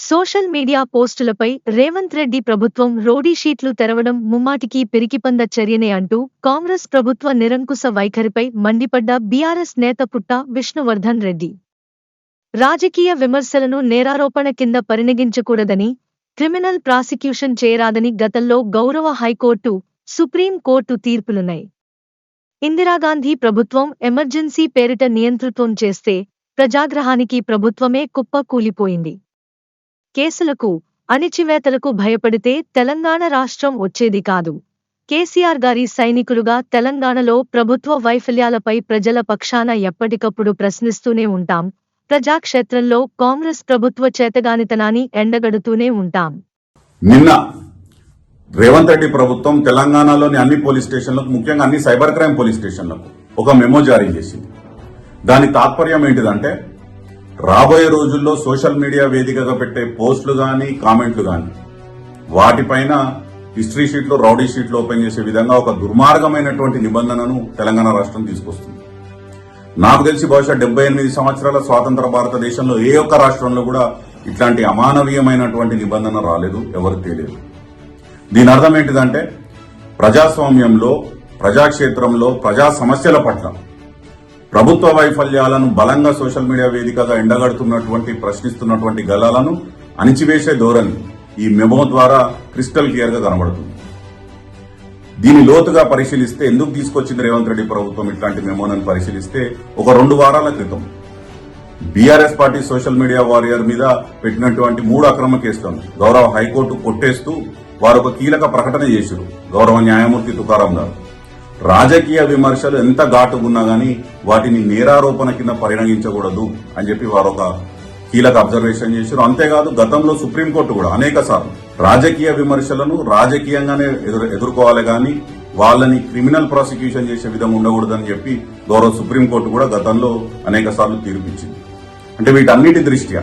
Social media పోస్టులపై రేవంత్ రెడ్డి ప్రభుత్వం rowdy షీట్లు తెరవడం ముమ్మాటికి పెరికిపంద చర్యనే అంటూ కాంగ్రెస్ ప్రభుత్వ నిరంకుశ వైఖరిపై మండిపడ్డ బీఆర్ఎస్ నేత పుట్ట విష్ణువర్ధన్ రెడ్డి. రాజకీయ విమర్శలను నేరారోపణ కింద పరిణగించకూడదని క్రిమినల్ ప్రాసిక్యూషన్ చేయరాదని గతంలో గౌరవ హైకోర్టు సుప్రీం కోర్టు తీర్పులున్నాయి. ఇందిరాగాంధీ ప్రభుత్వం ఎమర్జెన్సీ పేరిట నియంతృత్వం చేస్తే ప్రజాగ్రహానికి ప్రభుత్వమే కుప్ప కూలిపోయింది కేసులకు అణిచివేతలకు భయపడితే తెలంగాణ రాష్ట్రం వచ్చేది కాదు. కేసీఆర్ గారి సైనికులుగా తెలంగాణలో ప్రభుత్వ వైఫల్యాలపై ప్రజల పక్షాన ఎప్పటికప్పుడు ప్రశ్నిస్తూనే ఉంటాం. ప్రజాక్షేత్రంలో కాంగ్రెస్ ప్రభుత్వ చేతగానితనాన్ని ఎండగడుతూనే ఉంటాం. నిన్న రేవంత్ రెడ్డి ప్రభుత్వం తెలంగాణలోని అన్ని పోలీస్ స్టేషన్లకు ముఖ్యంగా అన్ని సైబర్ క్రైమ్ పోలీస్ స్టేషన్లకు ఒక మెమో జారీ చేసింది. దాని తాత్పర్యం ఏంటిదంటే రాబోయే రోజుల్లో సోషల్ మీడియా వేదికగా పెట్టే పోస్టులు కానీ కామెంట్లు కానీ వాటిపైన హిస్టరీ షీట్లు రౌడీ షీట్లు ఓపెన్ చేసే విధంగా ఒక దుర్మార్గమైనటువంటి నిబంధనను తెలంగాణ రాష్ట్రం తీసుకొస్తుంది. నాకు తెలిసి బహుశా డెబ్బై ఎనిమిది సంవత్సరాల స్వాతంత్ర భారతదేశంలో ఏ ఒక్క రాష్ట్రంలో కూడా ఇట్లాంటి అమానవీయమైనటువంటి నిబంధన రాలేదు ఎవరు తెలియదు దీని అర్థం ఏంటిదంటే ప్రజాస్వామ్యంలో ప్రజాక్షేత్రంలో ప్రజా సమస్యల పట్ల ప్రభుత్వ వైఫల్యాలను బలంగా సోషల్ మీడియా వేదికగా ఎండగడుతున్నటువంటి ప్రశ్నిస్తున్నటువంటి గలాలను అణిచివేసే ధోరణి ఈ మెమో ద్వారా క్రిస్టల్ క్లియర్గా కనబడుతుంది. దీని లోతుగా పరిశీలిస్తే ఎందుకు తీసుకొచ్చింది రేవంత్ రెడ్డి ప్రభుత్వం ఇట్లాంటి మెమోనని పరిశీలిస్తే ఒక రెండు వారాల క్రితం BRS party social media warrior మీద పెట్టినటువంటి మూడు అక్రమ కేసులను గౌరవ హైకోర్టు కొట్టేస్తూ వారు ఒక కీలక ప్రకటన చేశారు. గౌరవ న్యాయమూర్తి తుకారాం గారు. రాజకీయ విమర్శలు ఎంత ఘాటుగున్నా గానీ వాటిని నేరారోపణ కింద పరిగణించకూడదు అని చెప్పి వారు ఒక కీలక అబ్జర్వేషన్ చేశారు. అంతేకాదు గతంలో సుప్రీంకోర్టు కూడా అనేక సార్లు రాజకీయ విమర్శలను రాజకీయంగానే ఎదురు ఎదుర్కోవాలి గాని వాళ్ళని క్రిమినల్ ప్రాసిక్యూషన్ చేసే విధంగా ఉండకూడదని చెప్పి గౌరవ సుప్రీంకోర్టు కూడా గతంలో అనేక సార్లు తీర్పిచ్చింది. అంటే వీటన్నిటి దృష్ట్యా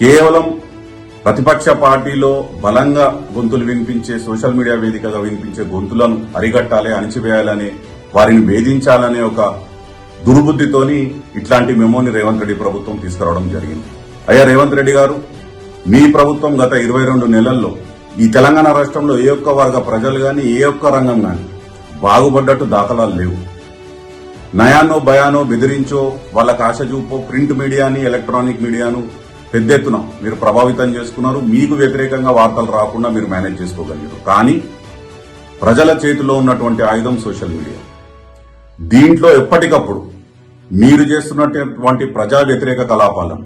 కేవలం ప్రతిపక్ష పార్టీలో బలంగా గొంతులు వినిపించే సోషల్ మీడియా వేదికగా వినిపించే గొంతులను అరిగట్టాలి అణిచివేయాలని వారిని వేధించాలనే ఒక దుర్బుద్ధితోని ఇట్లాంటి మెమోని రేవంత్ రెడ్డి ప్రభుత్వం తీసుకురావడం జరిగింది. అయ్యా రేవంత్ రెడ్డి గారు మీ ప్రభుత్వం గత ఇరవై రెండు నెలల్లో ఈ తెలంగాణ రాష్ట్రంలో ఏ ఒక్క వర్గ ప్రజలు కానీ ఏ ఒక్క రంగం కానీ బాగుపడ్డట్టు దాఖలాలు లేవు. నయానో భయానో బెదిరించో వాళ్ళకు ఆశ చూపో ప్రింట్ మీడియాని ఎలక్ట్రానిక్ మీడియాను పెద్ద ఎత్తున మీరు ప్రభావితం చేసుకున్నారు. మీకు వ్యతిరేకంగా వార్తలు రాకుండా మీరు మేనేజ్ చేసుకోగలిగారు. కానీ ప్రజల చేతిలో ఉన్నటువంటి ఆయుధం సోషల్ మీడియా. దీంట్లో ఎప్పటికప్పుడు మీరు చేస్తున్నటువంటి ప్రజా వ్యతిరేక కలాపాలను